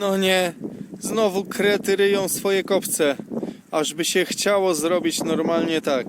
No nie, znowu krety ryją swoje kopce. Aż by się chciało zrobić normalnie tak.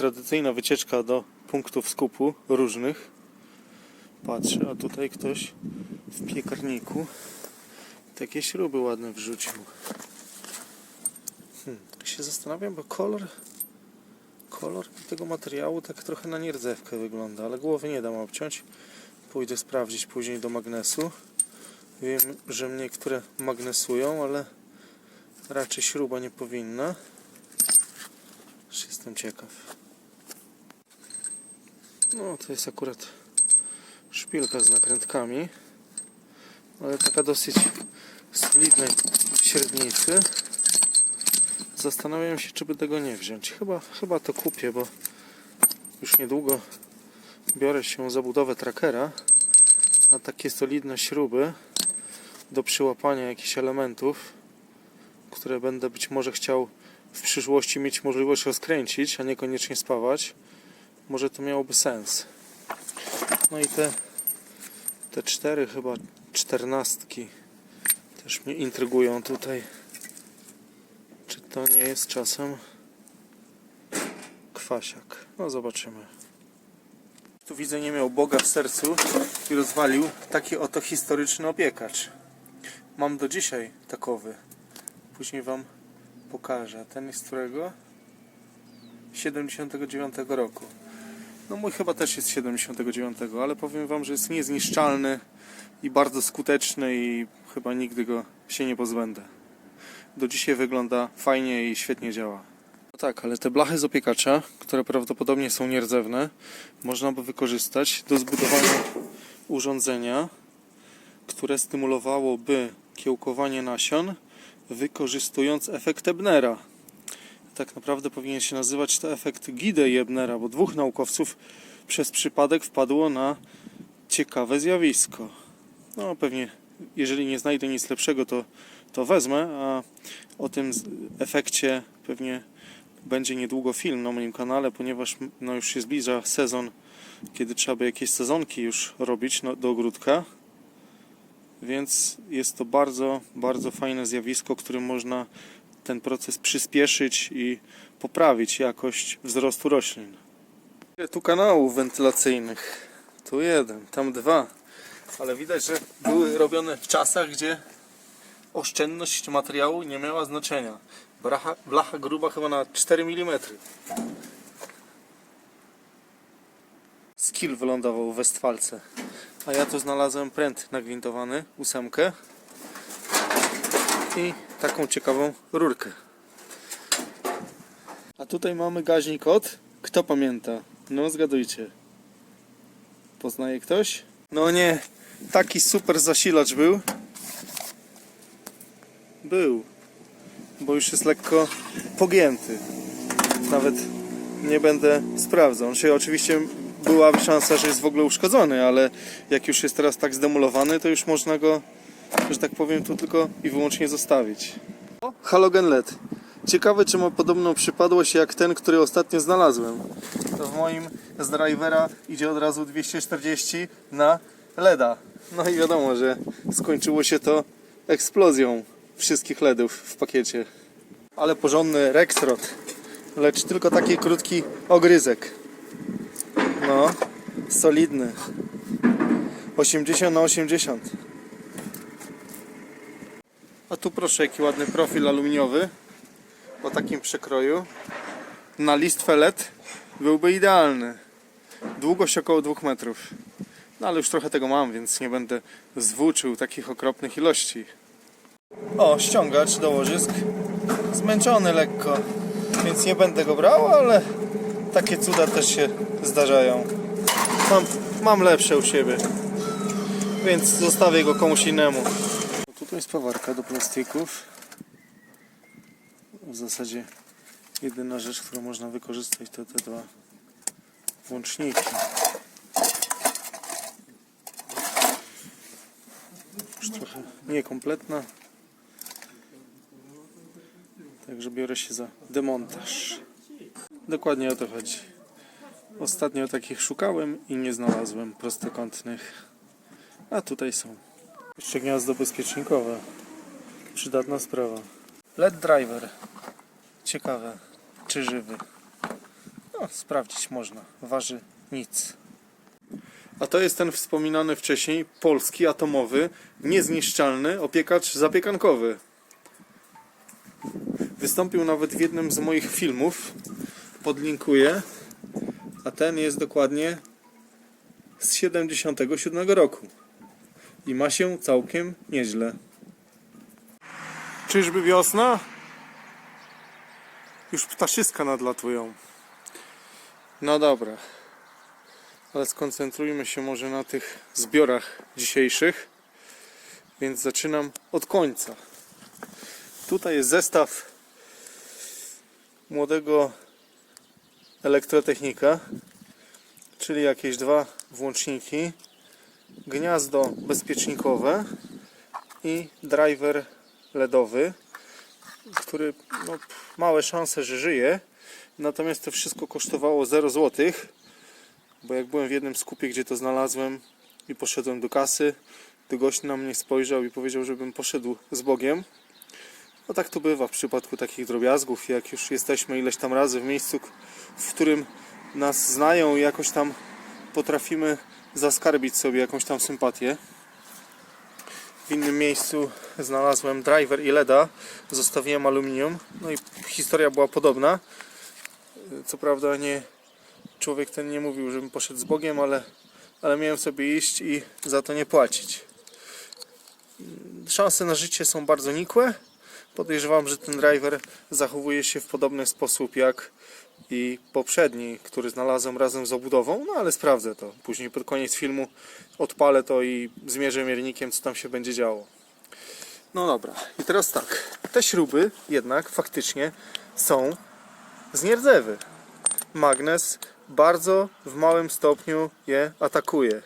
Tradycyjna wycieczka do punktów skupu różnych. Patrzę, a tutaj ktoś w piekarniku takie śruby ładne wrzucił. Hmm, tak się zastanawiam, bo kolor kolor tego materiału tak trochę na nierdzewkę wygląda, ale głowy nie dam obciąć. Pójdę sprawdzić później do magnesu. Wiem, że niektóre magnesują, ale raczej śruba nie powinna. Jestem ciekaw. No, to jest akurat szpilka z nakrętkami, ale taka dosyć solidnej średnicy. Zastanawiam się, czy by tego nie wziąć. Chyba, chyba to kupię, bo już niedługo biorę się za budowę trackera, a takie solidne śruby do przyłapania jakichś elementów, które będę być może chciał w przyszłości mieć możliwość rozkręcić, a niekoniecznie spawać, może to miałoby sens. No i te, te cztery chyba czternastki też mnie intrygują tutaj. Czy to nie jest czasem kwasiak? No zobaczymy. Tu widzę nie miał Boga w sercu i rozwalił taki oto historyczny opiekacz. Mam do dzisiaj takowy. Później wam pokażę. Ten jest z którego? 79 roku. No mój chyba też jest z 79, ale powiem wam, że jest niezniszczalny i bardzo skuteczny i chyba nigdy go się nie pozbędę. Do dzisiaj wygląda fajnie i świetnie działa. No tak, ale te blachy z opiekacza, które prawdopodobnie są nierdzewne, można by wykorzystać do zbudowania urządzenia, które stymulowałoby kiełkowanie nasion, wykorzystując efekt Ebnera. Tak naprawdę powinien się nazywać to efekt Gide-Ebnera, bo dwóch naukowców przez przypadek wpadło na ciekawe zjawisko. No pewnie, jeżeli nie znajdę nic lepszego, to, to wezmę, a o tym efekcie pewnie będzie niedługo film na moim kanale, ponieważ no, już się zbliża sezon, kiedy trzeba by jakieś sezonki już robić no, do ogródka. Więc jest to bardzo, bardzo fajne zjawisko, którym można proces przyspieszyć i poprawić jakość wzrostu roślin. Tu kanałów wentylacyjnych? Tu jeden, tam dwa. Ale widać, że były robione w czasach, gdzie oszczędność materiału nie miała znaczenia. Blacha, blacha gruba chyba na 4 mm. Skill wylądował w Westfalce. A ja tu znalazłem pręt nagwintowany, ósemkę i taką ciekawą rurkę. A tutaj mamy gaźnik od. Kto pamięta? No zgadujcie. Poznaje ktoś? No nie, taki super zasilacz był. Był, bo już jest lekko pogięty. Nawet nie będę sprawdzał. Się oczywiście była szansa, że jest w ogóle uszkodzony, ale jak już jest teraz tak zdemolowany, to już można go, że tak powiem, tu tylko i wyłącznie zostawić. Halogen LED. Ciekawe, czy ma podobną przypadłość jak ten, który ostatnio znalazłem. To w moim z drivera idzie od razu 240 na LEDa. No i wiadomo, że skończyło się to eksplozją wszystkich LEDów w pakiecie. Ale porządny Rexrod. Lecz tylko taki krótki ogryzek. No, solidny. 80 na 80. A tu proszę, jaki ładny profil aluminiowy o takim przekroju. Na listwę LED byłby idealny. Długość około 2 metrów. No ale już trochę tego mam, więc nie będę zwłóczył takich okropnych ilości. O, ściągacz do łożysk. Zmęczony lekko, więc nie będę go brał, ale takie cuda też się zdarzają. Mam, mam lepsze u siebie, więc zostawię go komuś innemu. Jest pawarka do plastików. W zasadzie Jedyna rzecz, którą można wykorzystać to te dwa włączniki. Już trochę niekompletna. Także biorę się za demontaż. Dokładnie o to chodzi. Ostatnio takich szukałem i nie znalazłem prostokątnych. A tutaj są. Jeszcze gniazdo bezpiecznikowe. Przydatna sprawa. LED driver. Ciekawe, czy żywy. No, sprawdzić można. Waży nic. A to jest ten wspominany wcześniej polski atomowy, niezniszczalny opiekacz zapiekankowy. Wystąpił nawet w jednym z moich filmów. Podlinkuję. A ten jest dokładnie z 77 roku. I ma się całkiem nieźle. Czyżby wiosna? Już ptaszyska nadlatują. No dobra. Ale skoncentrujmy się może na tych zbiorach dzisiejszych. Więc zaczynam od końca. Tutaj jest zestaw młodego elektrotechnika, czyli jakieś dwa włączniki, gniazdo bezpiecznikowe i driver LEDowy, który no, małe szanse, że żyje. Natomiast to wszystko kosztowało 0 zł, bo jak byłem w jednym skupie, gdzie to znalazłem i poszedłem do kasy, to gość na mnie spojrzał i powiedział, żebym poszedł z Bogiem. No tak to bywa w przypadku takich drobiazgów, jak już jesteśmy ileś tam razy w miejscu, w którym nas znają i jakoś tam potrafimy zaskarbić sobie jakąś tam sympatię. W innym miejscu znalazłem driver i LEDa, zostawiłem aluminium, no i historia była podobna. Co prawda nie, człowiek ten nie mówił, żebym poszedł z Bogiem, ale, ale miałem sobie iść i za to nie płacić. Szanse na życie są bardzo nikłe. Podejrzewam, że ten driver zachowuje się w podobny sposób jak i poprzedni, który znalazłem razem z obudową, no ale sprawdzę to. Później pod koniec filmu odpalę to i zmierzę miernikiem, co tam się będzie działo. No dobra, i teraz tak. Te śruby jednak faktycznie są z nierdzewy. Magnes bardzo w małym stopniu je atakuje.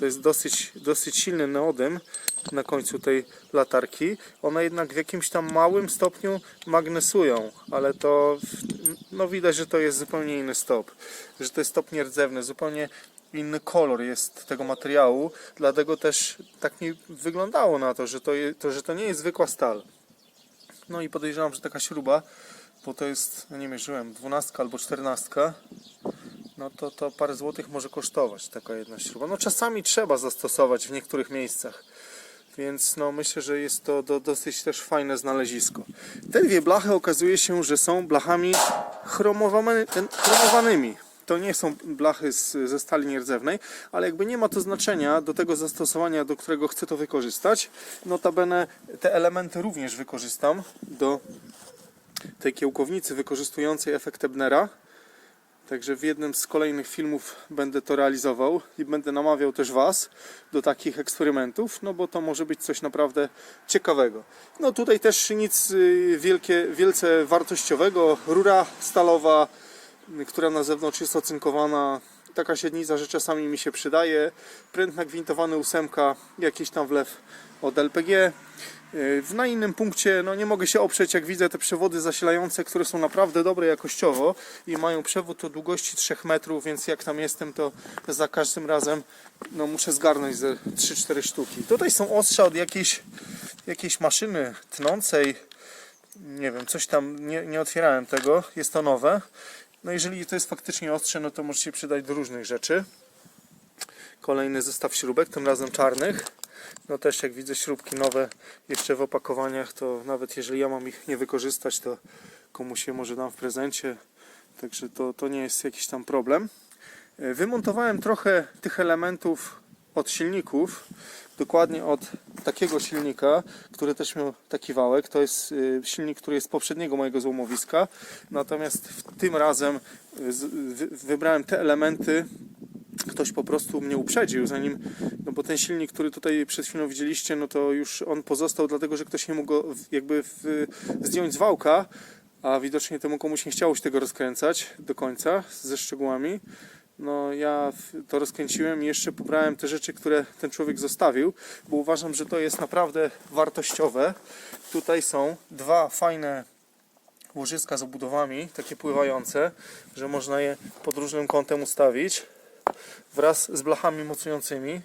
To jest dosyć, dosyć silny neodym na końcu tej latarki. One jednak w jakimś tam małym stopniu magnesują, ale to no widać, że to jest zupełnie inny stop. Że to jest stop nierdzewny, zupełnie inny kolor jest tego materiału, dlatego też tak mi wyglądało na to, że to, je, to, że to nie jest zwykła stal. No i podejrzewam, że taka śruba, bo to jest, no nie mierzyłem, 12 albo 14, no to to parę złotych może kosztować taka jedna śruba. No czasami trzeba zastosować w niektórych miejscach. Więc no myślę, że jest to do, dosyć też fajne znalezisko. Te dwie blachy okazuje się, że są blachami chromowanymi. To nie są blachy z, ze stali nierdzewnej, ale jakby nie ma to znaczenia do tego zastosowania, do którego chcę to wykorzystać. Notabene te elementy również wykorzystam do tej kiełkownicy wykorzystującej efekt Ebnera. Także w jednym z kolejnych filmów będę to realizował i będę namawiał też Was do takich eksperymentów, no bo to może być coś naprawdę ciekawego. No tutaj też nic y, wielkie, wielce wartościowego. Rura stalowa, y, która na zewnątrz jest ocynkowana. Taka średnica, że czasami mi się przydaje. Pręt nagwintowany ósemka, jakiś tam wlew od LPG. Y, W na innym punkcie no nie mogę się oprzeć, jak widzę te przewody zasilające, które są naprawdę dobre jakościowo i mają przewód o długości 3 metrów, więc jak tam jestem, to za każdym razem no, muszę zgarnąć ze 3-4 sztuki. Tutaj są ostrza od jakiejś, jakiejś maszyny tnącej, nie wiem, coś tam, nie, nie otwierałem tego, jest to nowe. No jeżeli to jest faktycznie ostrze, no to może się przydać do różnych rzeczy. Kolejny zestaw śrubek, tym razem czarnych. No też jak widzę śrubki nowe jeszcze w opakowaniach, to nawet jeżeli ja mam ich nie wykorzystać, to komuś je może dam w prezencie. Także to, to nie jest jakiś tam problem. E, Wymontowałem trochę tych elementów od silników, dokładnie od takiego silnika, który też miał taki wałek. To jest y, silnik, który jest z poprzedniego mojego złomowiska. Natomiast tym razem y, wybrałem te elementy, ktoś po prostu mnie uprzedził, zanim, no bo ten silnik, który tutaj przed chwilą widzieliście, no to już on pozostał, dlatego że ktoś nie mógł go jakby w, zdjąć z wałka, a widocznie temu komuś nie chciało się tego rozkręcać do końca ze szczegółami. No ja to rozkręciłem i jeszcze pobrałem te rzeczy, które ten człowiek zostawił, bo uważam, że to jest naprawdę wartościowe. Tutaj są dwa fajne łożyska z obudowami, takie pływające, że można je pod różnym kątem ustawić wraz z blachami mocującymi.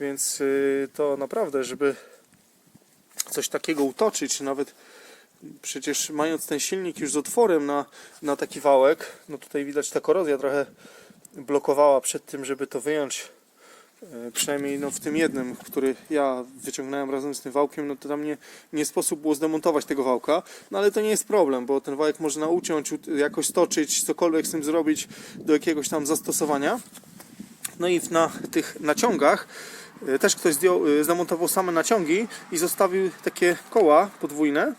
Więc yy, to naprawdę, żeby coś takiego utoczyć, nawet przecież mając ten silnik już z otworem na, na taki wałek, no tutaj widać ta korozja trochę blokowała przed tym, żeby to wyjąć. E, Przynajmniej no, w tym jednym, który ja wyciągnąłem razem z tym wałkiem, no to tam nie, nie sposób było zdemontować tego wałka. No ale to nie jest problem, bo ten wałek można uciąć, jakoś stoczyć, cokolwiek z tym zrobić do jakiegoś tam zastosowania. No i na tych naciągach e, też ktoś zdjął, e, zamontował same naciągi i zostawił takie koła podwójne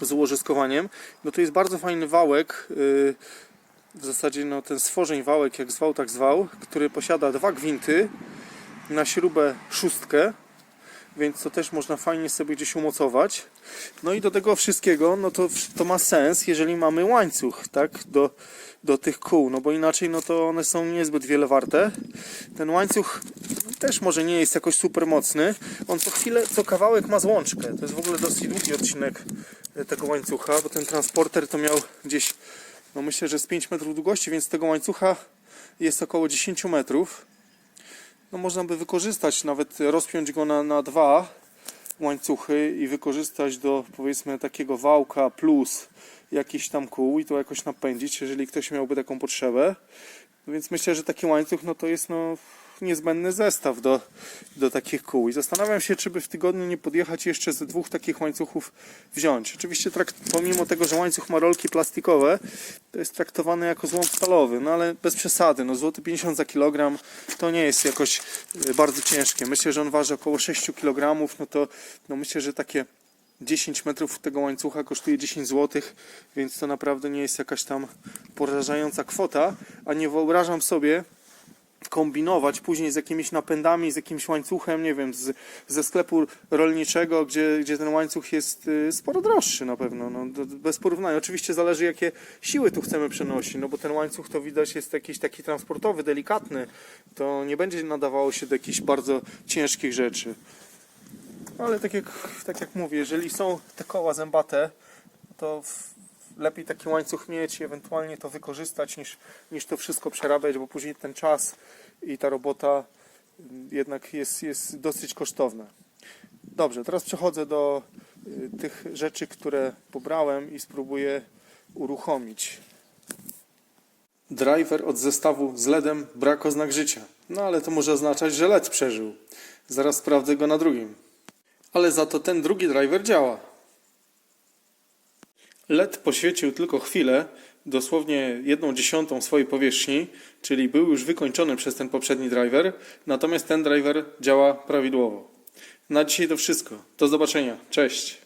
z ułożyskowaniem. No to jest bardzo fajny wałek. e, W zasadzie no, ten stworzeń wałek, jak zwał, tak zwał, który posiada dwa gwinty na śrubę szóstkę, więc to też można fajnie sobie gdzieś umocować. No i do tego wszystkiego, no to, to ma sens, jeżeli mamy łańcuch, tak, do, do tych kół, no bo inaczej, no to one są niezbyt wiele warte. Ten łańcuch też może nie jest jakoś super mocny. On co chwilę, co kawałek ma złączkę. To jest w ogóle dosyć długi odcinek e, tego łańcucha, bo ten transporter to miał gdzieś, no myślę, że z 5 metrów długości, więc tego łańcucha jest około 10 metrów. No można by wykorzystać, nawet rozpiąć go na, na dwa łańcuchy i wykorzystać do powiedzmy takiego wałka plus jakiś tam kół i to jakoś napędzić, jeżeli ktoś miałby taką potrzebę. No Więc myślę, że taki łańcuch no to jest no niezbędny zestaw do, do takich kół. I zastanawiam się, czy by w tygodniu nie podjechać jeszcze ze dwóch takich łańcuchów wziąć. Oczywiście trakt, pomimo tego, że łańcuch ma rolki plastikowe, to jest traktowany jako złom stalowy, no ale bez przesady. No złoty 50 za kilogram to nie jest jakoś y, bardzo ciężkie. Myślę, że on waży około 6 kg, no to no myślę, że takie 10 metrów tego łańcucha kosztuje 10 zł, więc to naprawdę nie jest jakaś tam porażająca kwota, a nie wyobrażam sobie kombinować później z jakimiś napędami, z jakimś łańcuchem, nie wiem, z, ze sklepu rolniczego, gdzie, gdzie ten łańcuch jest y, sporo droższy na pewno, no, bez porównania. Oczywiście zależy jakie siły tu chcemy przenosić, no bo ten łańcuch to widać jest jakiś taki transportowy, delikatny, to nie będzie nadawało się do jakichś bardzo ciężkich rzeczy. Ale tak jak, tak jak mówię, jeżeli są te koła zębate, to lepiej taki łańcuch mieć i ewentualnie to wykorzystać niż, niż to wszystko przerabiać, bo później ten czas i ta robota mm, jednak jest, jest dosyć kosztowna. Dobrze, teraz przechodzę do y, tych rzeczy, które pobrałem i spróbuję uruchomić. Driver od zestawu z LEDem brak oznak życia. No ale to może oznaczać, że LED przeżył. Zaraz sprawdzę go na drugim. Ale za to ten drugi driver działa. LED poświecił tylko chwilę, dosłownie jedną dziesiątą swojej powierzchni, czyli był już wykończony przez ten poprzedni driver, natomiast ten driver działa prawidłowo. Na dzisiaj to wszystko. Do zobaczenia. Cześć.